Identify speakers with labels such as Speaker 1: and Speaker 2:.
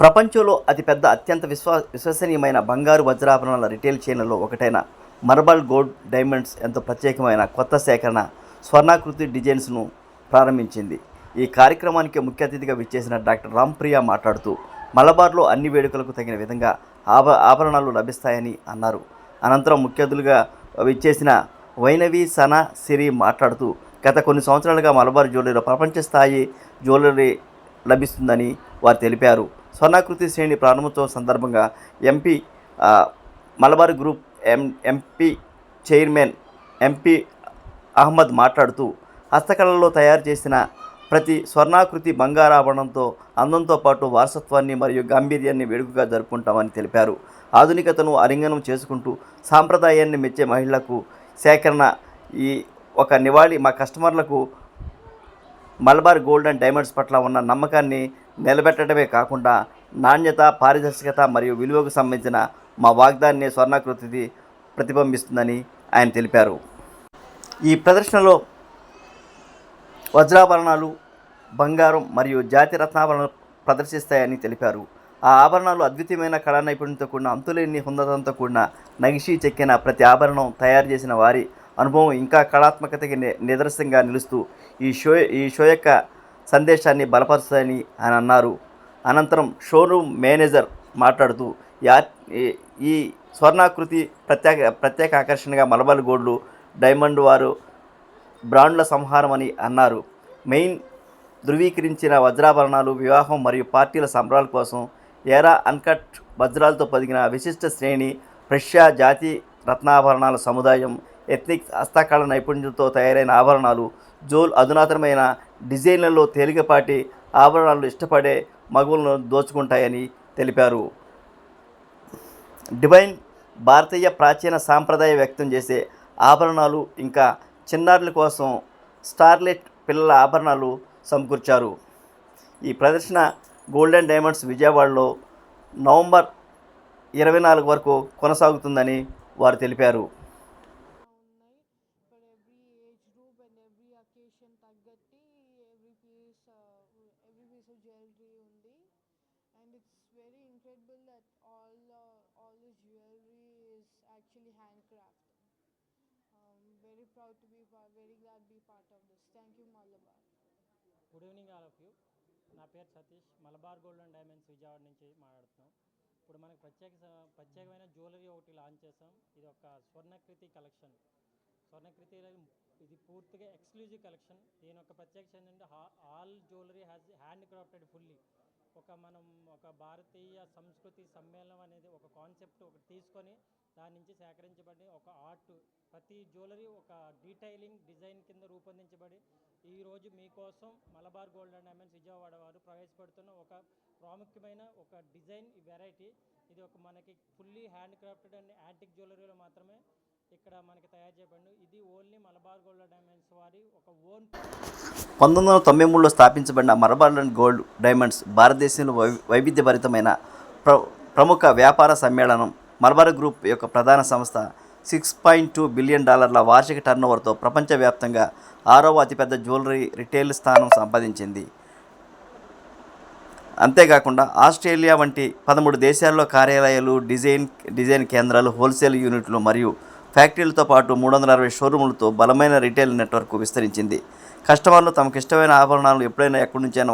Speaker 1: ప్రపంచంలో అతిపెద్ద అత్యంత విశ్వా విశ్వసనీయమైన బంగారు వజ్రాభరణాల రిటైల్ చైన్లలో ఒకటైన మర్బల్ గోల్డ్ డైమండ్స్ ఎంతో ప్రత్యేకమైన కొత్త సేకరణ స్వర్ణాకృతి డిజైన్స్ను ప్రారంభించింది. ఈ కార్యక్రమానికి ముఖ్య అతిథిగా విచ్చేసిన డాక్టర్ రాంప్రియ మాట్లాడుతూ మలబార్లో అన్ని వేడుకలకు తగిన విధంగా ఆభ ఆభరణాలు లభిస్తాయని అన్నారు. అనంతరం ముఖ్య అతిథులుగా విచ్చేసిన వైనవి సనా సిరి మాట్లాడుతూ గత కొన్ని సంవత్సరాలుగా మలబార్ జ్యువెలరీలో ప్రపంచ స్థాయి జ్యువెలరీ లభిస్తుందని వారు తెలిపారు. స్వర్ణాకృతి శ్రేణి ప్రారంభోత్సవం సందర్భంగా MP Malabar group M MP chairman MP Ahmed మాట్లాడుతూ హస్తకళలో తయారు చేసిన ప్రతి స్వర్ణాకృతి బంగారాభరణంతో అందంతో పాటు వారసత్వాన్ని మరియు గాంభీర్యాన్ని వేడుకగా జరుపుకుంటామని తెలిపారు. ఆధునికతను అరింగనం చేసుకుంటూ సాంప్రదాయాన్ని మెచ్చే మహిళలకు సేకరణ ఈ ఒక నివాళి మా కస్టమర్లకు మలబార్ గోల్డ్ అండ్ డైమండ్స్ పట్ల ఉన్న నమ్మకాన్ని నిలబెట్టడమే కాకుండా నాణ్యత పారదర్శకత మరియు విలువకు సంబంధించిన మా వాగ్దాన్ని స్వర్ణాకృతి ప్రతిబింబిస్తుందని ఆయన తెలిపారు. ఈ ప్రదర్శనలో వజ్రాభరణాలు బంగారం మరియు జాతి రత్నాభరణాలు ప్రదర్శిస్తాయని తెలిపారు. ఆ ఆభరణాలు అద్వితీయమైన కళా నైపుణ్యంతో కూడిన అంతులేని హుందతంతో కూడిన నగిషి చెక్కిన ప్రతి ఆభరణం తయారు చేసిన వారి అనుభవం ఇంకా కళాత్మకతకి నిదర్శనంగా నిలుస్తూ ఈ షో ఈ షో యొక్క సందేశాన్ని బలపరుస్తాయని ఆయన అన్నారు. అనంతరం షోరూమ్ మేనేజర్ మాట్లాడుతూ యా ఈ- ఈ స్వర్ణాకృతి ప్రత్యేక ప్రత్యేక ఆకర్షణగా మలబార్ గోల్డ్లు డైమండ్ వారు బ్రాండ్ల సంహారం అని అన్నారు. మెయిన్ ధృవీకరించిన వజ్రాభరణాలు వివాహం మరియు పార్టీల సంబరాల కోసం ఏరా అన్కట్ వజ్రాలతో పొదిగిన విశిష్ట శ్రేణి ప్రష్యా జాతి రత్నాభరణాల సముదాయం ఎథ్నిక్ హస్తకళ నైపుణ్యంతో తయారైన ఆభరణాలు జోల్ అధునాతనమైన డిజైన్లలో తేలికపాటి ఆభరణాలు ఇష్టపడే మగువులను దోచుకుంటాయని తెలిపారు. డివైన్ భారతీయ ప్రాచీన సాంప్రదాయ వ్యక్తం చేసే ఆభరణాలు ఇంకా చిన్నారుల కోసం స్టార్లెట్ పిల్లల ఆభరణాలు సమకూర్చారు. ఈ ప్రదర్శన గోల్డెన్ డైమండ్స్ విజయవాడలో నవంబర్ ఇరవై నాలుగు వరకు కొనసాగుతుందని వారు తెలిపారు.
Speaker 2: And it's all uh, all all all is actually handcrafted. Actually handcraft very proud part, very glad to be part of this. Thank you Malabar.
Speaker 3: Good evening all of you నా పేరు Satish. Malabar gold and diamonds Vijayawada నుంచి మాట్లాడుతున్నాం. ఇప్పుడు మనకు ప్రత్యేక ప్రత్యేకమైన jewellery ఒకటి launch చేసాం ఇది ఒక స్వర్ణకృతి కలెక్షన్. స్వర్ణకృతి ఇది పూర్తిగా ఎక్స్క్లూజివ్ కలెక్షన్. దీని యొక్క ప్రత్యేకత ఏంటంటే all jewellery has hand crafted fully. ఒక మనం ఒక భారతీయ సంస్కృతి సమ్మేళనం అనేది ఒక కాన్సెప్ట్ ఒకటి తీసుకొని దాని నుంచి సేకరించబడి ఒక ఆర్ట్ ప్రతి జ్యువెలరీ ఒక డీటైలింగ్ డిజైన్ కింద రూపొందించబడి ఈరోజు మీకోసం Malabar Gold and Diamonds Vijayawada వారు ప్రవేశపెడుతున్న ఒక ప్రాముఖ్యమైన ఒక డిజైన్ వెరైటీ. ఇది ఒక మనకి fully hand crafted and antique జ్యువెలరీలో మాత్రమే ఇక్కడ మనకి తయారు చేయబడి ఇది ఓన్లీ
Speaker 1: పంతొమ్మిది వందల తొంభై మూడులో స్థాపించబడిన మరబార్ అండ్ గోల్డ్ డైమండ్స్ భారతదేశంలో వై వైవిధ్యభరితమైన ప్ర ప్రముఖ వ్యాపార సమ్మేళనం. మలబార్ గ్రూప్ యొక్క ప్రధాన సంస్థ సిక్స్ పాయింట్ టూ బిలియన్ డాలర్ల వార్షిక టర్నోవర్తో ప్రపంచవ్యాప్తంగా ఆరవ అతిపెద్ద జ్యువెలరీ రిటైల్ స్థానం సంపాదించింది. అంతేకాకుండా ఆస్ట్రేలియా వంటి పదమూడు దేశాల్లో కార్యాలయాలు డిజైన్ డిజైన్ కేంద్రాలు హోల్సేల్ యూనిట్లు మరియు ఫ్యాక్టరీలతో పాటు మూడు వందల అరవై షోరూములతో బలమైన రిటైల్ నెట్వర్క్ విస్తరించింది. కస్టమర్లు తమకు ఇష్టమైన ఆభరణాలు ఎప్పుడైనా ఎక్కడి నుంచైనా